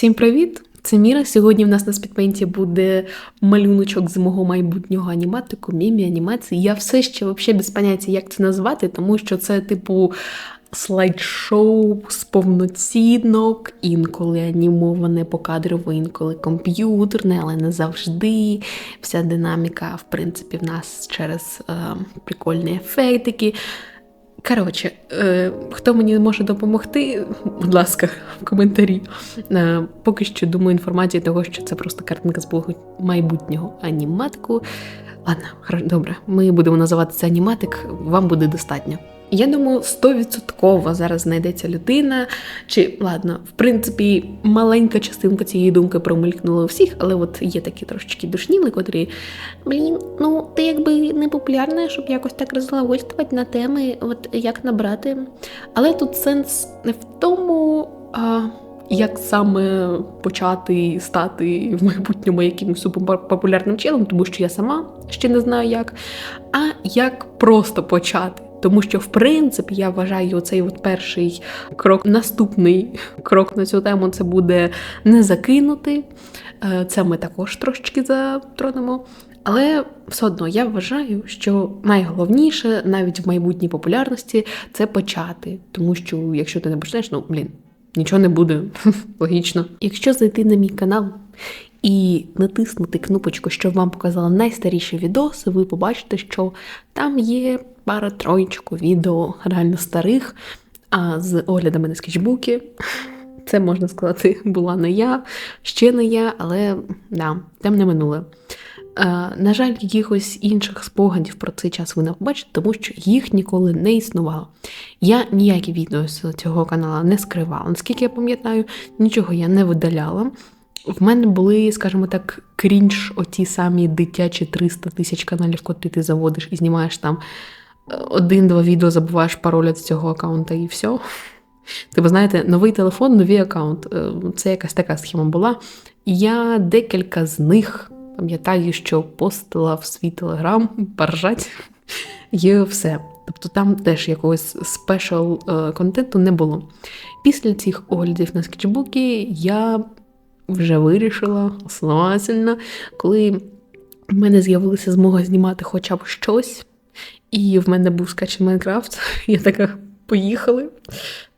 Всім привіт! Це Міра. Сьогодні в нас на спідпенті буде малюночок з мого майбутнього аніматику, мімі анімації. Я все ще взагалі без поняття, як це назвати, тому що це, типу, слайд-шоу з повноцінок, інколи анімоване покадрово, інколи комп'ютерне, але не завжди. Вся динаміка, в принципі, в нас через е, прикольні ефектики. Коротше, е, хто мені може допомогти, будь ласка, в коментарі. Е, поки що думаю інформацію того, що це просто картинка з блогу майбутнього аніматику. Ладно, добре, ми будемо називати це аніматик, вам буде достатньо. Я думаю, стовідсотково зараз знайдеться людина, чи ладно, в принципі, маленька частинка цієї думки промелькнула всіх, але от є такі трошечки душніли, котрі блін, ну ти якби не популярна, щоб якось так розглагольствувати на теми, от як набрати. Але тут сенс не в тому. а як саме почати стати в майбутньому якимось суперпопулярним челом, тому що я сама ще не знаю як, а як просто почати. Тому що, в принципі, я вважаю, цей от перший крок, наступний крок на цю тему це буде не закинути. Е, це ми також трошечки затронемо. Але все одно я вважаю, що найголовніше навіть в майбутній популярності це почати. Тому що якщо ти не почнеш, ну блін, нічого не буде. Логічно. Якщо зайти на мій канал і натиснути кнопочку, що вам показала найстаріші відоси, ви побачите, що там є пара троєчку відео реально старих, а з оглядами на скетчбуки. Це можна сказати, була не я, ще не я, але да, темне минуле. Е, на жаль, якихось інших спогадів про цей час ви не побачите, тому що їх ніколи не існувало. Я ніякі відео з цього каналу не скривала. Наскільки я пам'ятаю, нічого я не видаляла. В мене були, скажімо так, крінж, оті самі дитячі 300 тисяч каналів, котрі ти заводиш і знімаєш там один-два відео, забуваєш пароль від цього аккаунта і все. Тобто, знаєте, новий телефон, новий аккаунт. Е, це якась така схема була. Я декілька з них пам'ятаю, що постила в свій телеграм, поржать, і все. Тобто там теж якогось спешл контенту не було. Після цих оглядів на скетчбуки я вже вирішила основательно, коли в мене з'явилася змога знімати хоча б щось, і в мене був скачен Майнкрафт, я така поїхали.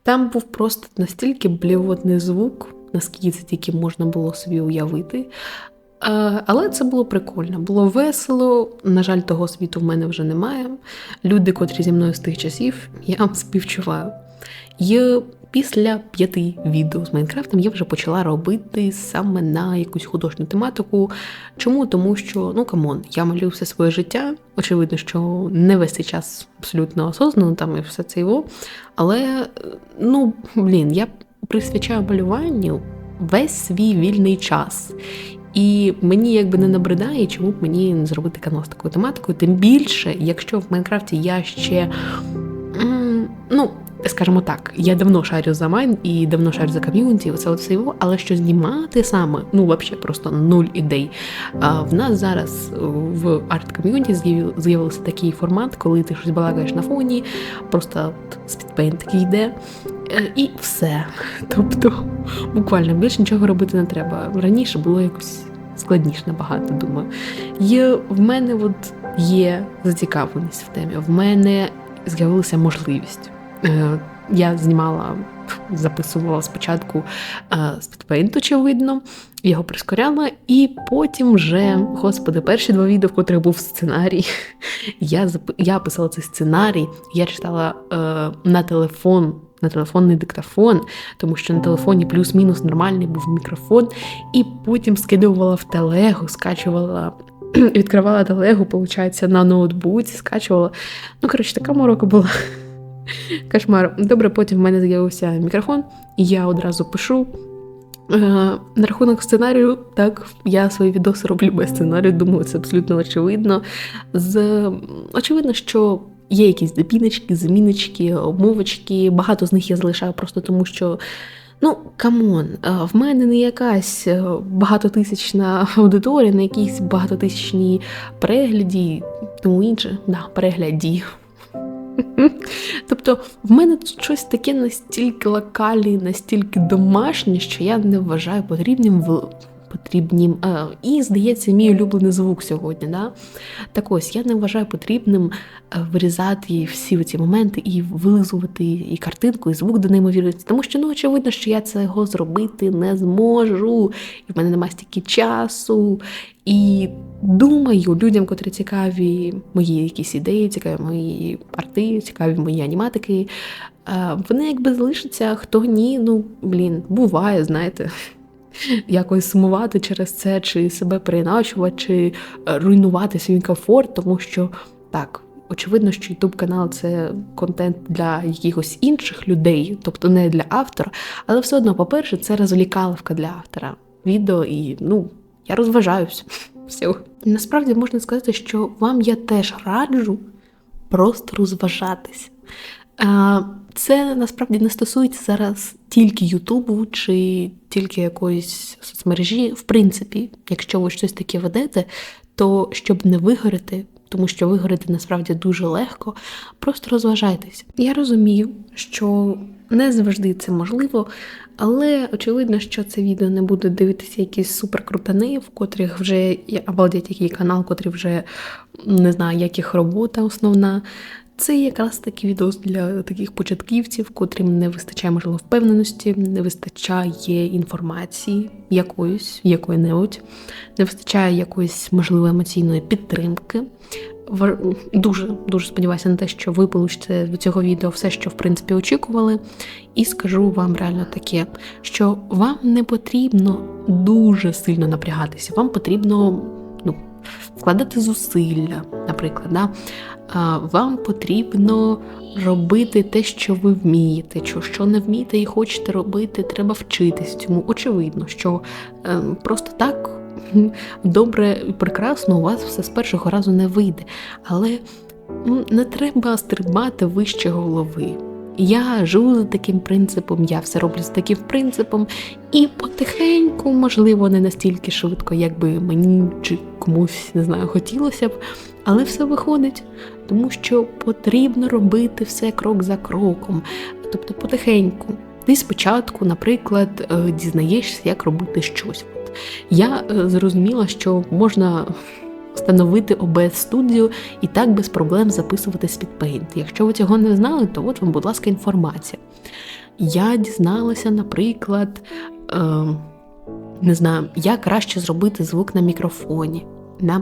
Там був просто настільки блівотний звук, наскільки це тільки можна було собі уявити. Але це було прикольно, було весело. На жаль, того світу в мене вже немає. Люди, котрі зі мною з тих часів, я співчуваю. І після п'яти відео з Майнкрафтом я вже почала робити саме на якусь художню тематику. Чому? Тому що, ну камон, я малюю все своє життя. Очевидно, що не весь цей час абсолютно осознано, там і все це його. Але, ну, блін, я присвячаю малюванню весь свій вільний час. І мені якби не набридає, чому б мені не зробити канал з такою тематикою. Тим більше, якщо в Майнкрафті я ще. Ну, скажімо так, я давно шарю за майн і давно шарю за ком'юніті, оце от все але що знімати саме, ну взагалі просто нуль ідей. А в нас зараз в арт-ком'юніті з'явився такий формат, коли ти щось балакаєш на фоні, просто спідпейнт такий йде. Е, і все. Тобто, буквально більше нічого робити не треба. Раніше було якось складніше набагато, думаю. Є в мене от є зацікавленість в темі, в мене з'явилася можливість. Е, я знімала, записувала спочатку з підпейнт, очевидно, його прискоряла, і потім вже, господи, перші два відео, в котрих був сценарій. Я я писала цей сценарій, я читала е, на телефон. На телефонний диктофон, тому що на телефоні плюс-мінус нормальний був мікрофон, і потім скидувала в телегу, скачувала, відкривала телегу, виходить, на ноутбуці, скачувала. Ну, коротше, така морока була. Кошмар. Добре, потім в мене з'явився мікрофон, і я одразу пишу. Е, на рахунок сценарію, так, я свої відоси роблю без сценарію, думаю, це абсолютно очевидно. З Очевидно, що є якісь допіночки, заміночки, обмовочки. Багато з них я залишаю просто тому, що. Ну, камон, е, в мене не якась е, багатотисячна аудиторія, не якісь багатотисячні перегляді, тому інше, да, перегляді. Тобто, в мене тут щось таке настільки локальне, настільки домашнє, що я не вважаю потрібним в. Потрібнім. А, і, здається, мій улюблений звук сьогодні. Да? Так ось я не вважаю потрібним е, вирізати всі ці моменти і вилизувати і картинку, і звук до неймовірності. Тому що ну, очевидно, що я цього зробити не зможу, і в мене немає стільки часу. І думаю, людям, котрі цікаві мої якісь ідеї, цікаві мої арти, цікаві мої аніматики, е, вони якби залишаться, хто ні, ну блін, буває, знаєте. Якось сумувати через це, чи себе переначувати, чи е, руйнувати свій комфорт, тому що так, очевидно, що youtube канал це контент для якихось інших людей, тобто не для автора, але все одно, по-перше, це розвлікаловка для автора відео, і ну, я розважаюся. Все. Насправді можна сказати, що вам я теж раджу просто розважатись. Це насправді не стосується зараз тільки Ютубу чи тільки якоїсь соцмережі. В принципі, якщо ви щось таке ведете, то щоб не вигорити, тому що вигорити насправді дуже легко, просто розважайтесь. Я розумію, що не завжди це можливо, але очевидно, що це відео не буде дивитися якісь суперкрутани, в котрих вже обалдять який канал, котрі вже не знаю, як їх робота основна. Це якраз такий відео для таких початківців, котрим не вистачає, можливо, впевненості, не вистачає інформації якоїсь, якої-небудь, не вистачає якоїсь, можливо, емоційної підтримки. Дуже дуже сподіваюся на те, що ви получите до цього відео все, що в принципі очікували. І скажу вам реально таке, що вам не потрібно дуже сильно напрягатися, вам потрібно ну, вкладати зусилля, наприклад. Да? Вам потрібно робити те, що ви вмієте, що не вмієте і хочете робити, треба вчитись цьому. Очевидно, що ем, просто так добре і прекрасно у вас все з першого разу не вийде. Але не треба стрибати вище голови. Я живу за таким принципом, я все роблю з таким принципом, і потихеньку, можливо, не настільки швидко, як би мені чи комусь не знаю, хотілося б, але все виходить, тому що потрібно робити все крок за кроком, тобто потихеньку. Ти спочатку, наприклад, е, дізнаєшся, як робити щось. Я е, зрозуміла, що можна встановити OBS Studio і так без проблем записувати Paint. Якщо ви цього не знали, то от вам, будь ласка, інформація. Я дізналася, наприклад, е, не знаю, як краще зробити звук на мікрофоні. Да?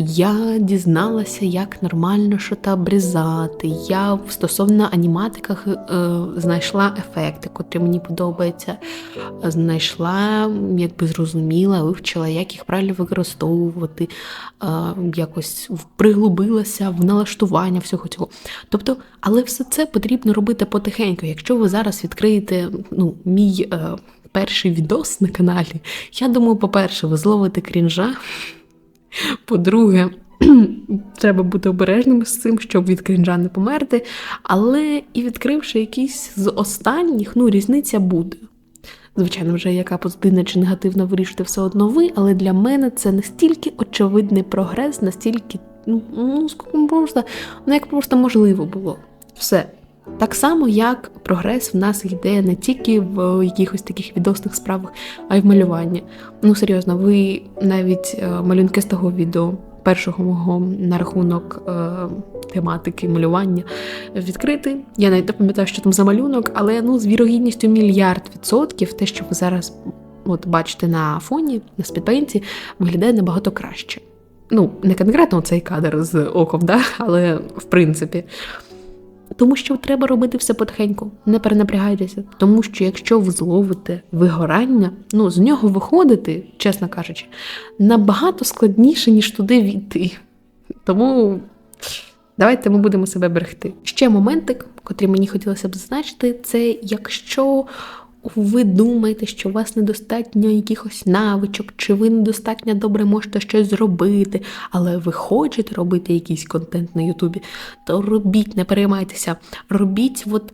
Я дізналася, як нормально що обрізати. Я стосовно аніматиках е, знайшла ефекти, котрі мені подобаються. Знайшла, якби зрозуміла, вивчила, як їх правильно використовувати, е, якось приглубилася в налаштування всього цього. Тобто, але все це потрібно робити потихеньку. Якщо ви зараз відкриєте ну, мій е, перший відос на каналі, я думаю, по-перше, ви зловите крінжа. По-друге, треба бути обережним з цим, щоб від крінжа не померти. Але і відкривши якийсь з останніх, ну, різниця буде. Звичайно, вже яка позитивна чи негативна вирішити все одно ви, але для мене це настільки очевидний прогрес, настільки, ну, ну просто, ну як просто можливо було. Все. Так само, як прогрес в нас йде не тільки в якихось таких відносних справах, а й в малюванні. Ну, серйозно, ви навіть е, малюнки з того відео, першого мого на рахунок е, тематики малювання відкрити. Я навіть не пам'ятаю, що там за малюнок, але ну, з вірогідністю мільярд відсотків, те, що ви зараз от, бачите на фоні, на спідпейнті, виглядає набагато краще. Ну, не конкретно цей кадр з оком, да? але в принципі. Тому що треба робити все потихеньку, не перенапрягайтеся. Тому що якщо ви зловите вигорання, ну з нього виходити, чесно кажучи, набагато складніше, ніж туди війти. Тому давайте ми будемо себе берегти. Ще моментик, котрий мені хотілося б зазначити, це якщо ви думаєте, що у вас недостатньо якихось навичок, чи ви недостатньо добре можете щось зробити, але ви хочете робити якийсь контент на Ютубі, то робіть, не переймайтеся, робіть, от,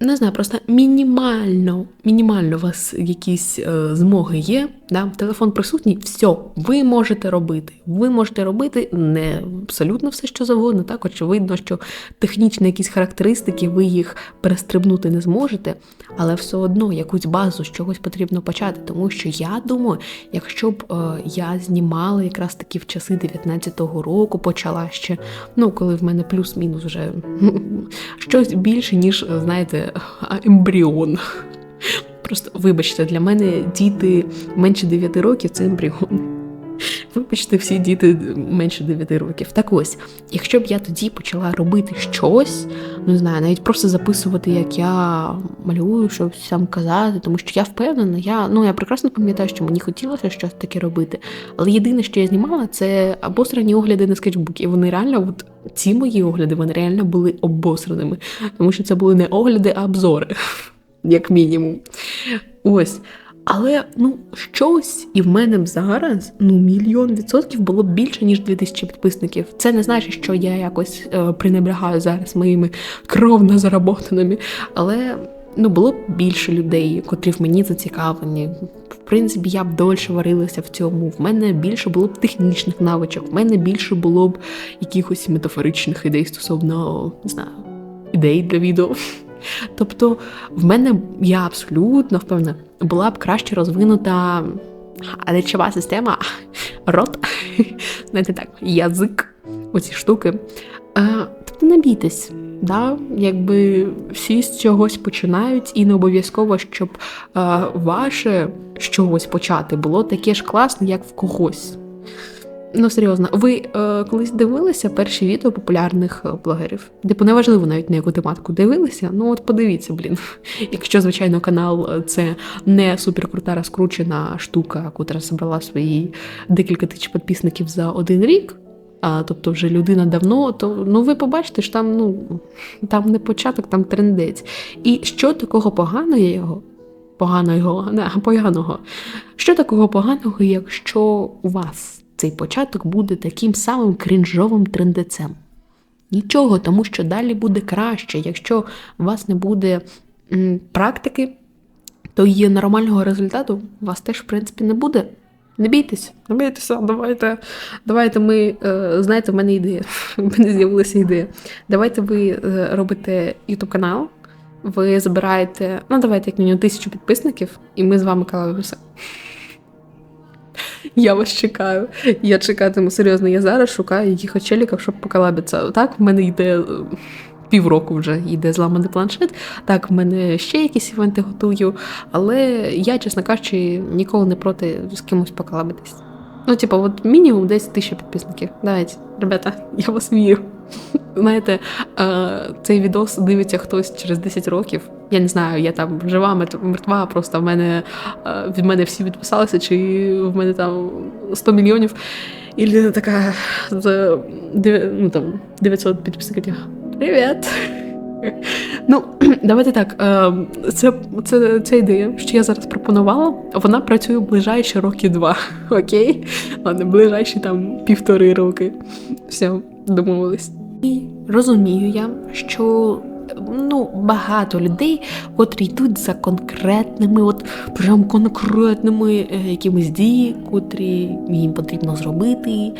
не знаю, просто мінімально, мінімально у вас якісь е, змоги є. Да? Телефон присутній, все, ви можете робити. Ви можете робити не абсолютно все, що завгодно. Так, очевидно, що технічні якісь характеристики, ви їх перестрибнути не зможете, але все одно якусь базу з чогось потрібно почати. Тому що я думаю, якщо б е, я знімала якраз таки в часи 19-го року, почала ще, ну коли в мене плюс-мінус вже щось більше, ніж, знаєте, ембріон. Просто вибачте, для мене діти менше 9 років це ембріон. Вибачте, всі діти менше 9 років. Так ось, якщо б я тоді почала робити щось, ну не знаю, навіть просто записувати, як я малюю, щось сам казати, тому що я впевнена, я ну я прекрасно пам'ятаю, що мені хотілося щось таке робити. Але єдине, що я знімала, це обосрані огляди на скетчбук. І вони реально, от ці мої огляди, вони реально були обосраними, тому що це були не огляди, а обзори як мінімум. Ось. Але ну щось і в мене зараз ну мільйон відсотків було більше, ніж 2000 підписників. Це не значить, що я якось е, пренебрягаю зараз моїми кровно заработаними, але ну було б більше людей, котрі в мені зацікавлені. В принципі, я б дольше варилася в цьому. В мене більше було б технічних навичок, в мене більше було б якихось метафоричних ідей стосовно не знаю, ідей для відео. Тобто, в мене я абсолютно впевнена, була б краще розвинута речова система, рот, знаєте так, язик, оці штуки. Тобто не бійтесь, да? якби всі з чогось починають, і не обов'язково, щоб ваше щось почати було таке ж класне, як в когось. Ну, серйозно, ви е, колись дивилися перші відео популярних е, блогерів? Типу, неважливо навіть на яку тематику дивилися. Ну от подивіться, блін. Якщо, звичайно, канал е, це не суперкрута розкручена штука, котра зібрала свої декілька тисяч підписників за один рік. А тобто вже людина давно, то ну ви побачите, що там ну там не початок, там трендець. І що такого поганого його? Поганого, не, поганого. Що такого поганого, якщо у вас? Цей початок буде таким самим крінжовим трендецем. Нічого, тому що далі буде краще. Якщо у вас не буде практики, то є нормального результату у вас теж, в принципі, не буде. Не бійтеся, не бійтеся, давайте. Давайте ми, е, знаєте, в мене ідея. В мене з'явилася ідея. Давайте ви е, робите YouTube канал, ви збираєте, ну давайте як мінімум тисячу підписників, і ми з вами калаємося. Я вас чекаю. Я чекатиму серйозно. Я зараз шукаю якихось челіків, щоб поколабитися. Так, в мене йде е, півроку вже йде зламаний планшет. Так, в мене ще якісь івенти готую, але я, чесно кажучи, ніколи не проти з кимось поколабитись. Ну, типу, от мінімум десь тисяча підписників. Давайте, ребята, я вас вірю. Знаєте, цей відос дивиться хтось через 10 років. Я не знаю, я там жива, мертва, просто в мене від мене всі відписалися, чи в мене там 100 мільйонів. І людина така з ну, там, 900 підписників. Привіт! Ну, давайте так. Це це, це ідея, що я зараз пропонувала. Вона працює ближайші роки два. Окей? Ладно, ближайші там півтори роки. Все, домовились. І розумію я, що ну, багато людей, котрі йдуть за конкретними, от прям конкретними е, якимись дії, котрі їм потрібно зробити,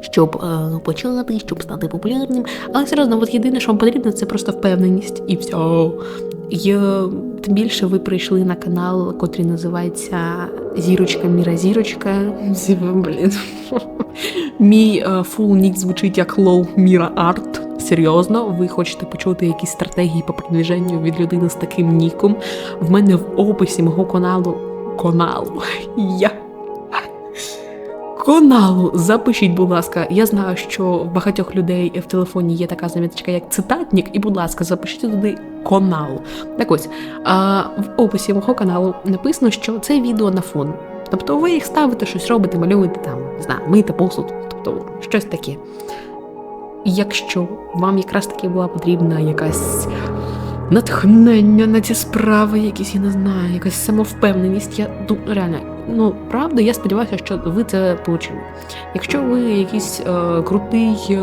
щоб е, ну, почати, щоб стати популярним. Але серйозно, от єдине, що вам потрібно, це просто впевненість і все. І тим більше ви прийшли на канал, котрий називається Зірочка Міра Зірочка. Блін. Мій фул нік звучить як Лоу Міра Арт. Серйозно, ви хочете почути якісь стратегії по продвіженню від людини з таким ніком? В мене в описі мого каналу. Каналу. Я. Каналу, запишіть, будь ласка. Я знаю, що в багатьох людей в телефоні є така заміточка, як цитатник, і, будь ласка, запишіть туди канал. Так ось а, в описі мого каналу написано, що це відео на фон. Тобто ви їх ставите, щось робите, малюєте там, не знаю, миєте посуд, тобто щось таке. І якщо вам якраз таки була потрібна якась натхнення на ці справи, якісь, я не знаю, якась самовпевненість, я реально, ну правда, я сподіваюся, що ви це отримали. Якщо ви якийсь е, крутий, е,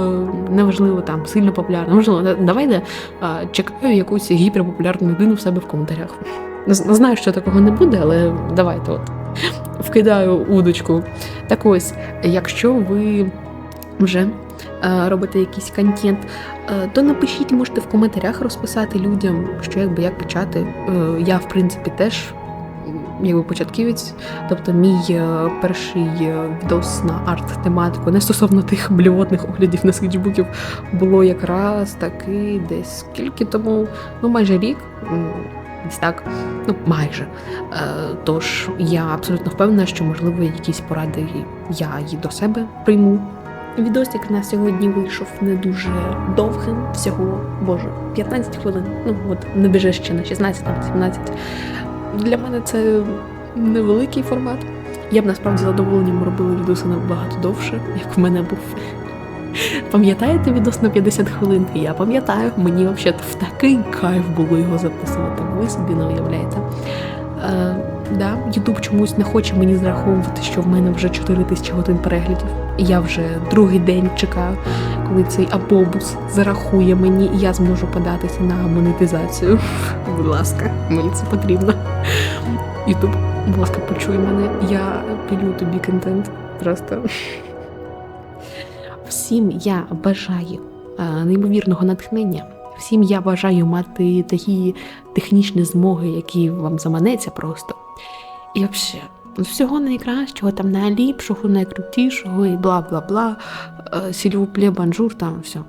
неважливо там, сильно популярний, можливо, давайте е, чекаю якусь гіперпопулярну людину в себе в коментарях. Знаю, що такого не буде, але давайте от. вкидаю удочку. Так ось, якщо ви вже робите якийсь контент, е, то напишіть, можете в коментарях розписати людям, що якби як почати. Е, Я, в принципі, теж якби початківець. Тобто, мій е, перший е, відос на арт-тематику, не стосовно тих блювотних оглядів на скетчбуків, було якраз таки десь скільки тому, ну майже рік. Так, ну майже. Е, Тож я абсолютно впевнена, що можливо якісь поради я її до себе прийму. Відосик на сьогодні вийшов не дуже довгим, всього боже, 15 хвилин. Ну от не біже ще на 16, там 17. Для мене це невеликий формат. Я б насправді задоволенням робила відоси набагато довше, як в мене був. Пам'ятаєте відос на 50 хвилин? Я пам'ятаю, мені взагалі в такий кайф було його записувати. Ви собі не уявляєте. Да, Ютуб чомусь не хоче мені зараховувати, що в мене вже 4 тисячі годин переглядів. Я вже другий день чекаю, коли цей абобус зарахує мені, і я зможу податися на монетизацію. Будь ласка, мені це потрібно. Ютуб, будь ласка, почуй мене. Я пилю тобі контент. Просто. Всім я бажаю е, неймовірного натхнення. Всім я бажаю мати такі технічні змоги, які вам заманеться просто. І взагалі, всього найкращого, там найліпшого, найкрутішого і бла бла бла. Сільвуплє, банжур, там все.